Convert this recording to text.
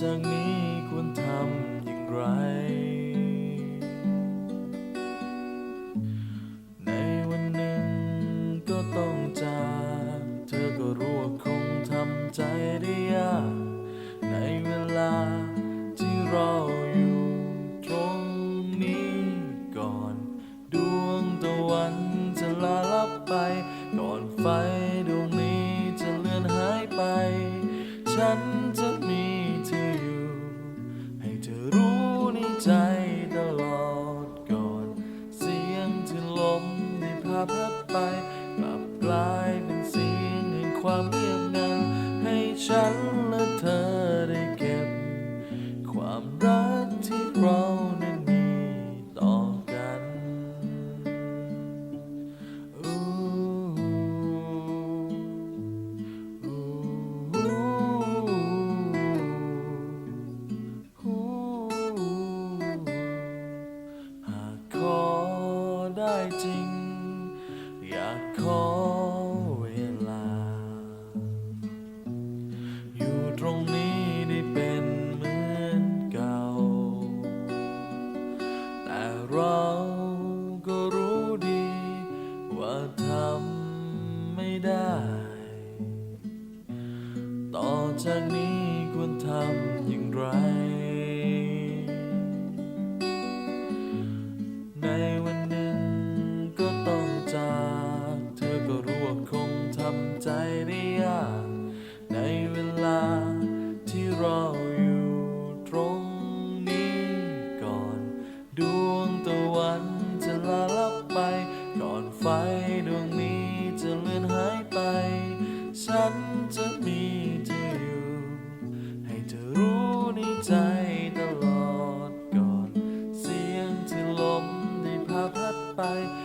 จากนี้ควรทำอย่างไร ในวันหนึ่งก็ต้องจากเธอก็รู้ว่าคงทำใจได้ยากในเวลาที่เราอยู่ตรงนี้ก่อนดวงตะวันจะลาลับไป ก่อนไฟดวงนี้จะเลือนหายไป ฉันจะ เงียบงันให้ฉันและเธอได้เก็บ ความรักที่เรา ทำไม่ได้ ต่อจากนี้ควรทำ Bye.